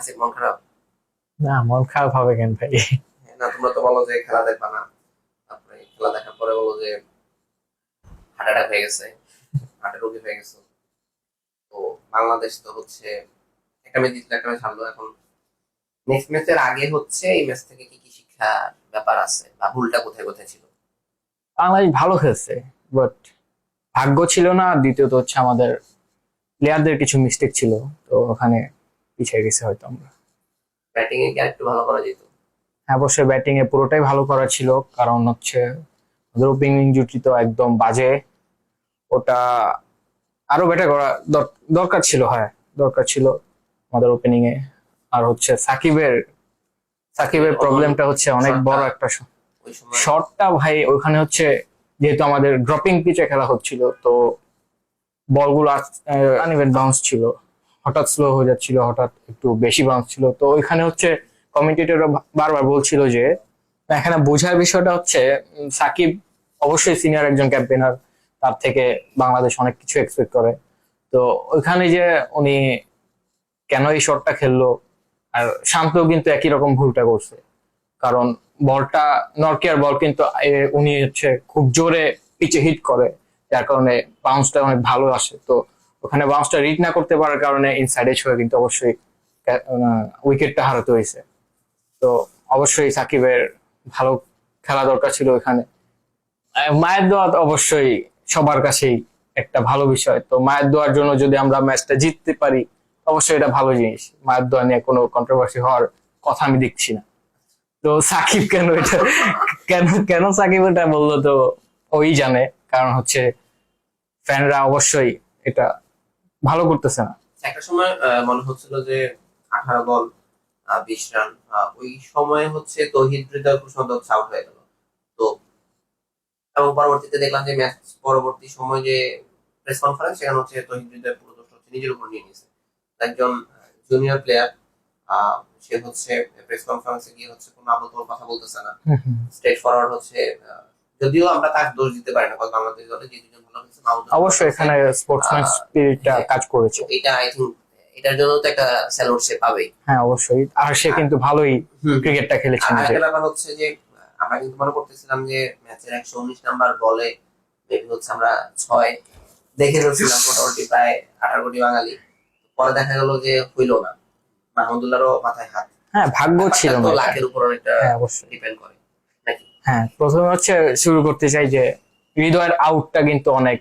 আসিফ মন খারাপ? না মন খারাপ হবে কেন ভাই? হ্যাঁ, না তোমরা তো বলো যে খেলা দেখবা না। তারপরে খেলা দেখার পরে বলো যে হার্ট অ্যাটাক হয়ে গেছে হার্টের রোগী হয়ে গেছে। তো বাংলাদেশ তো হচ্ছে একটা ম্যাচ জিতলে একটা ম্যাচ হারলো। এখন নেক্সট ম্যাচের আগে হচ্ছে এই ম্যাচ থেকে কি কি শিক্ষার ব্যাপার আছে? বা ভুলটা কোথায় কোথায় ছিল? বাংলাদেশ ভালো খেলছে বাট ভাগ্য ছিল না। দ্বিতীয়ত হচ্ছে আমাদের প্লেয়ারদের কিছু মিস্টেক ছিল। তো ওখানে পিছিয়ে গেছে হয়তো আমরা। ব্যাটিং এ কি আরেকটু ভালো করা যেত? হ্যাঁ অবশ্যই ব্যাটিং এ পুরোটাই ভালো করা ছিল কারণ হচ্ছে ওদের ওপেনিং জুটি তো একদম বাজে। ওটা আরও বেটার করা দর- দরকার ছিল হ্যাঁ দরকার ছিল আমাদের ওপেনিং এ আর হচ্ছে সাকিবের সাকিবের প্রবলেমটা হচ্ছে অনেক বড় একটা শটটা ভাই ওখানে হচ্ছে যেহেতু আমাদের ড্রপিং পিচে খেলা হচ্ছিল তো বলগুলো আনইভেন বাউন্স ছিল। হঠাৎ স্লো হয়ে যাচ্ছিল, হঠাৎ একটু বেশি বাউন্স ছিল। তো ওইখানে হচ্ছে কমেন্টেটররা বারবার বলছিল যে, এখানে বোঝার বিষয়টা হচ্ছে সাকিব অবশ্যই সিনিয়র একজন ক্যাম্পেনার তার থেকে বাংলাদেশ অনেক কিছু এক্সপেক্ট করে। তো ওইখানে যে উনি কেন এই শটটা খেললো, আর শান্ত কিন্তু একই রকম ভুলটা করছে। কারণ বলটা, নরকিয়ার বল কিন্তু উনি হচ্ছে খুব জোরে পিচে হিট করে, যার কারণে বাউন্সটা অনেক ভালো আসে। তো ওখানে বাউন্সটা রিড না করতে পারার কারণে ইনসাইডে ছুঁয়ে কিন্তু অবশ্যই উইকেটটা হারাতে হয়েছে। তো অবশ্যই সাকিবের ভালো খেলা দরকার ছিল ওখানে। মায়ের দোয়া অবশ্যই সবার কাছেই একটা ভালো বিষয়। তো মায়ের দোয়ার জন্য যদি আমরা ম্যাচটা জিততে পারি, অবশ্যই এটা ভালো জিনিস। মায়ের দোয়া নিয়ে কোনো কন্ট্রোভার্সি হওয়ার কথা আমি দেখছি না। তো সাকিব কেন এটা, কেন কেন সাকিব এটা বলল তো ওই জানে। কারণ হচ্ছে ফ্যানরা অবশ্যই এটা ভালো করতেছে না। একটা সময় মনে হচ্ছিল যে আঠারো বল বিশ রান ওই সময় হচ্ছে তহিদ হৃদয় আউট হয়ে গেল। তো এবং পরবর্তীতে দেখলাম যে ম্যাচ পরবর্তী সময় যে প্রেস কনফারেন্স সেখানে হচ্ছে তহিদ হৃদয় পুরো দোষ হচ্ছে নিজের উপর নিয়ে নিয়েছে। একজন জুনিয়র প্লেয়ার সে হচ্ছে প্রেস কনফারেন্সে গিয়ে হচ্ছে কোনো আবল কথা বলতেছে না। স্ট্রেট ফরওয়ার্ড হচ্ছে যদিও আমরা তার দোষ দিতে পারি না কারণ বাংলাদেশ দলে যে দুজন ভালো খেলছে মাহমুদুল অবশ্যই এখানে স্পোর্টসম্যান স্পিরিটটা হ্যাঁ। কাজ করেছে। এটা আই থিঙ্ক এটার জন্য তো একটা স্যালুট সে পাবেই। হ্যাঁ অবশ্যই। আর সে কিন্তু ভালোই ক্রিকেটটা খেলেছে আর একটা ব্যাপার হচ্ছে যে আমরা কিন্তু মনে করতেছিলাম যে ম্যাচের একশো উনিশ নাম্বার বলে মেবি হচ্ছে আমরা ছয় দেখে ফেলছিলাম মোটামুটি প্রায় আঠারো কোটি বাঙালি। পরে দেখা গেল যে হইল না। মাহমুদুল্লাহরও মাথায় হাত। হ্যাঁ ভাগ্য ছিল তো। লাখের উপর অনেকটা হ্যাঁ ডিপেন্ড করে। নাকি হ্যাঁ প্রথমে হচ্ছে শুরু করতে চাই যে হৃদয়ের আউটটা কিন্তু অনেক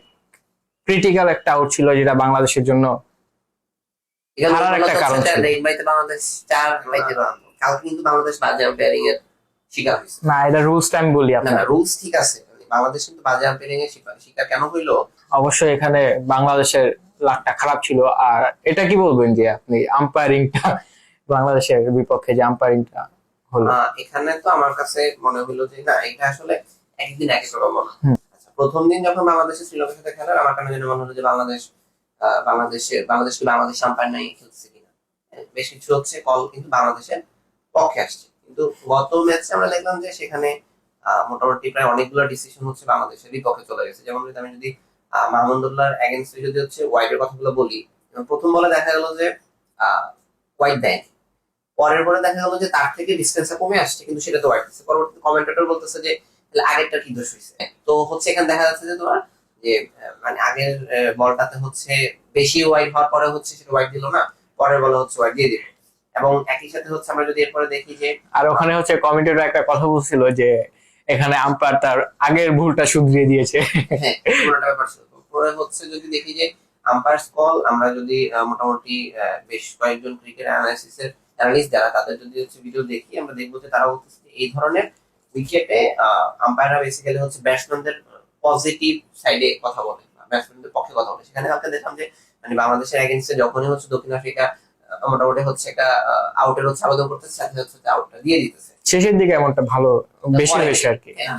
ক্রিটিক্যাল একটা আউট ছিল যেটা বাংলাদেশের জন্য এখানে হারার একটা মূলত কারণ ছিল। বাংলাদেশ চার বাইতে বাংলাদেশ কিন্তু বাংলাদেশ বাজে আম্পায়ারিং এর শিকার হয়েছে। না এটা রুলসটা আমি বলি আপনার রুলস ঠিক আছে মানে বাংলাদেশ কিন্তু বাজে আম্পায়ারিং এর শিকার- শিকার কেন হইল? অবশ্যই এখানে বাংলাদেশের লাকটা খারাপ ছিল। আর এটা কি বলবেন যে আপনি আম্পায়ারিংটা বাংলাদেশের বিপক্ষে যে আম্পায়ারিংটা এখানে তো আমার কাছে মনে হলো যে না এটা আসলে একদিন এক এক রকম মনে। আচ্ছা, প্রথম দিন যখন বাংলাদেশের শ্রীলঙ্কার সাথে খেলার আমার কেন যেন মনে হলো যে বাংলাদেশ বাংলাদেশ কি বাংলাদেশ আম্পায়ার নাই খেলছে কিনা। হ্যাঁ, বেশ কিছু হচ্ছে কল কিন্তু বাংলাদেশের পক্ষে আসছে। কিন্তু গত ম্যাচে আমরা দেখলাম যে সেখানে আহ, মোটামুটি প্রায় অনেকগুলো ডিসিশন হচ্ছে বাংলাদেশের বিপক্ষে চলে গেছে। যেমন যদি আমি যদি আহ, মাহমুদুল্লাহর এগেনস্টে যদি হচ্ছে ওয়াইডের কথাগুলো বলি প্রথম বলে দেখা গেল যে ওয়াইড দেয় পরের পরে দেখা গেল যে তার থেকে ডিস্টেন্সটা কমে আসছে কিন্তু সেটা তো দিচ্ছে পরবর্তী কমেন্টেটর বলতেছে যে তাহলে আগেরটা কি দোষ হয়েছে? তো হচ্ছে এখানে দেখা যাচ্ছে যে তোমার যে মানে আগের বলটাতে হচ্ছে বেশি ওয়াইড হওয়ার পরে হচ্ছে সেটা ওয়াইড দিল না পরের বলে হচ্ছে ওয়াইড দিয়ে দিল। এবং একই সাথে হচ্ছে আমরা যদি এরপরে দেখি যে আর ওখানে হচ্ছে কমিটির একটা কথা বলছিল যে এখানে আম্পায়ার তার আগের ভুলটা শুধরিয়ে দিয়েছে। হ্যাঁ পুরোটা ব্যাপার পরে হচ্ছে যদি দেখি যে আম্পায়ার্স কল আমরা যদি মোটামুটি বেশ কয়েকজন ক্রিকেট অ্যানালাইসিসের অ্যানালিস্ট যারা তাদের যদি হচ্ছে ভিডিও দেখি আমরা দেখব যে তারা বলতেছে এই ধরনের উইকেটে আম্পায়াররা বেসিক্যালি হচ্ছে ব্যাটসম্যানদের পজিটিভ সাইডে কথা বলে ব্যাটসম্যানদের পক্ষে কথা বলে। সেখানে কালকে দেখলাম যে মানে বাংলাদেশের এগেনস্টে যখনই হচ্ছে দক্ষিণ আফ্রিকা মোটামুটি হচ্ছে একটা আউটের হচ্ছে আবেদন করতেছে সাথে হচ্ছে আউটটা দিয়ে দিতেছে। শেষের দিকে এমনটা ভালো বেশি হয়েছে আর কি। হ্যাঁ।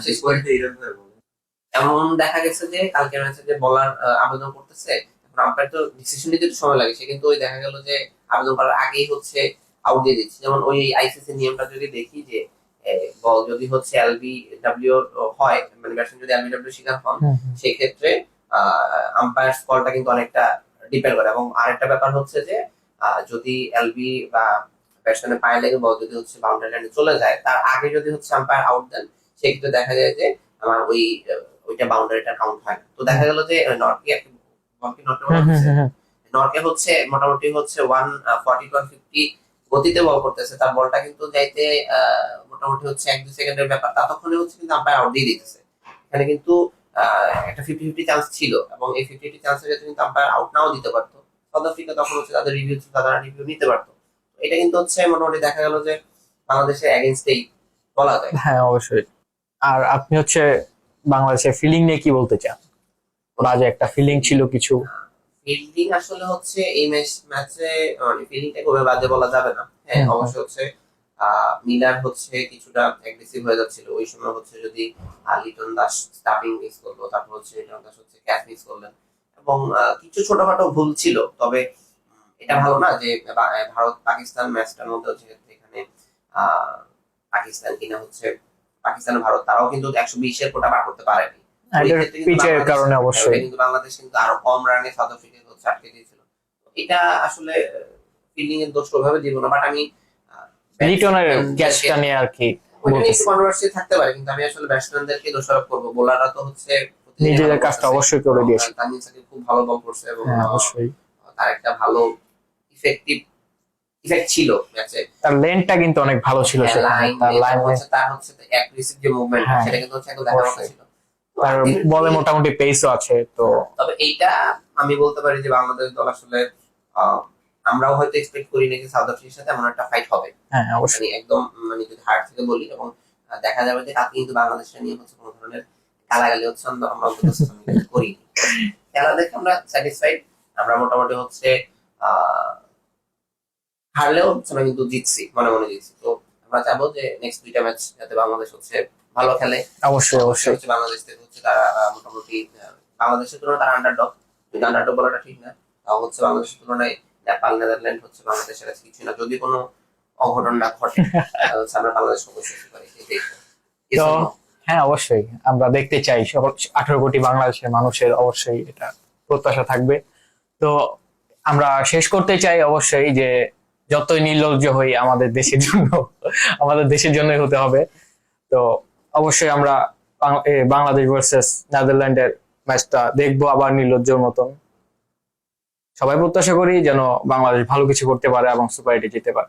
এমন দেখা গেছে যে কালকে ম্যাচে যে বলার আবেদন করতেছে আম্পায়ার তো ডিসিশন নিতে সময় লাগে। সে কিন্তু ওই দেখা গেল যে আবেদন করার আগেই হচ্ছে আউট দিয়ে দিচ্ছে। যেমন ওই আইসিসি নিয়মটা যদি দেখি যে বল যদি হচ্ছে এলবি ডাব্লিউ হয় মানে ব্যাটসম্যান যদি এলবি ডাব্লিউ শিকার হন। সেই ক্ষেত্রে আম্পায়ার কলটা কিন্তু অনেকটা ডিপেন্ড করে। এবং আরেকটা ব্যাপার হচ্ছে যে যদি এলবি বা ব্যাটসম্যানের পায়ে লেগে বল যদি হচ্ছে বাউন্ডারি লাইনে চলে যায় তার আগে যদি হচ্ছে আম্পায়ার আউট দেন সেক্ষেত্রে দেখা যায় যে আমার ওই ওইটা বাউন্ডারিটা কাউন্ট হয় তো দেখা গেল যে বলা হচ্ছে নর্কে হচ্ছে মোটামুটি হচ্ছে ওয়ান ফর্টি ওয়ান ফিফটি গতিতে বল করতেছে তার বলটা কিন্তু যাইতে মোটামুটি হচ্ছে এক দুই সেকেন্ডের ব্যাপার। ততক্ষণে হচ্ছে কিন্তু আম্পায়ার আউট দিয়ে দিতেছে। এখানে কিন্তু একটা ফিফটি ফিফটি চান্স ছিল এবং এই ফিফটি ফিফটি চান্সের ক্ষেত্রে কিন্তু আম্পায়ার আউট নাও দিতে পারতো। সাউথ আফ্রিকা তখন হচ্ছে তাদের রিভিউ ছিল তারা রিভিউ নিতে পারতো। এটা কিন্তু হচ্ছে মোটামুটি দেখা গেল যে বাংলাদেশের এগেনস্টেই বলা যায়। হ্যাঁ অবশ্যই। আর আপনি হচ্ছে বাংলাদেশের ফিলিং নিয়ে কি বলতে চান? ওরা যে একটা ফিলিং ছিল কিছু? ফিল্ডিং আসলে হচ্ছে এই ম্যাচ ম্যাচে মানে ফিল্ডিংটা খুবই বাজে বলা যাবে না। হ্যাঁ অবশ্য হচ্ছে মিলার হচ্ছে কিছুটা অ্যাগ্রেসিভ হয়ে যাচ্ছিল। ওই সময় হচ্ছে যদি আহ, লিটন দাস স্টার্টিং মিস করল তারপর হচ্ছে লিটন দাস হচ্ছে ক্যাচ মিস করলেন। এবং কিছু ছোটখাটো ভুল ছিল তবে এটা ভালো না যে ভারত পাকিস্তান ম্যাচটার মধ্যে হচ্ছে এখানে আহ, পাকিস্তান কিনা হচ্ছে পাকিস্তান ভারত তারাও কিন্তু একশো বিশের কোটা পার করতে পারেনি। পিচের কারণে অবশ্যই। কিন্তু বাংলাদেশ কিন্তু আরও কম রানে সাউথ আফ্রিকাকে দিয়েছিল এটা আসলে ফিল্ডিং এর দোষ ওভাবে দিব না বাট আমি লিটনের ক্যাচটা নিয়ে আর কি। কন্ট্রোভার্সি থাকতে পারে কিন্তু আমি আসলে ব্যাটসম্যানদেরকে দোষারোপ করব। বোলাররা তো হচ্ছে নিজেদের কাজটা অবশ্যই করে দিয়েছে। সাকিব খুব ভালো বল করছে এবং হ্যাঁ অবশ্যই। তার একটা ভালো ইফেক্টিভ ইফেক্ট ছিল ম্যাচে তার লেনটা কিন্তু অনেক ভালো ছিল লাইন তার লাইন তার হচ্ছে যে মুভমেন্ট হ্যাঁ, সেটা কিন্তু হচ্ছে একদম দেখার ছিল তার বলে মোটামুটি পেসও আছে তো তবে এইটা আমি বলতে পারি যে বাংলাদেশ দল আসলে আমরাও হয়তো এক্সপেক্ট করি নাকি সাউথ আফ্রিকার সাথে এমন একটা ফাইট হবে। হ্যাঁ অবশ্যই। মানে একদম মানে যদি হার্ট থেকে বলি এবং দেখা যাবে যে তাকে কিন্তু বাংলাদেশটা নিয়ে হচ্ছে কোনো ধরনের গালাগালি হচ্ছে আমরা অন্তত করি খেলা দেখে আমরা স্যাটিসফাইড আমরা মোটামুটি হচ্ছে হারলেও হচ্ছে আমরা কিন্তু জিতছি মনে মনে জিতছি। তো আমরা চাবো যে নেক্সট দুইটা ম্যাচ যাতে বাংলাদেশ হচ্ছে ভালো খেলে। অবশ্যই অবশ্যই। বাংলাদেশ থেকে হচ্ছে তারা মোটামুটি বাংলাদেশের তুলনায় তারা আন্ডারডগ কিন্তু আন্ডারডগ বলাটা ঠিক না। তাও হচ্ছে বাংলাদেশের তুলনায় নেপাল নেদারল্যান্ড হচ্ছে বাংলাদেশের কাছে কিছু না। যদি কোনো অঘটন না ঘটে হচ্ছে আমরা বাংলাদেশ অবশ্যই পারি। তো। হ্যাঁ অবশ্যই। আমরা দেখতে চাই। আঠারো কোটি বাংলাদেশের মানুষের অবশ্যই এটা প্রত্যাশা থাকবে। তো আমরা শেষ করতে চাই অবশ্যই যে যতই নির্লজ্জ হই আমাদের দেশের জন্য আমাদের দেশের জন্যই হতে হবে। তো অবশ্যই আমরা বাংলাদেশ ভার্সেস নেদারল্যান্ডের ম্যাচটা দেখব আবার নির্লজ্জর মতন। সবাই প্রত্যাশা করি যেন বাংলাদেশ ভালো কিছু করতে পারে এবং সুপারিটি জিতে পারে।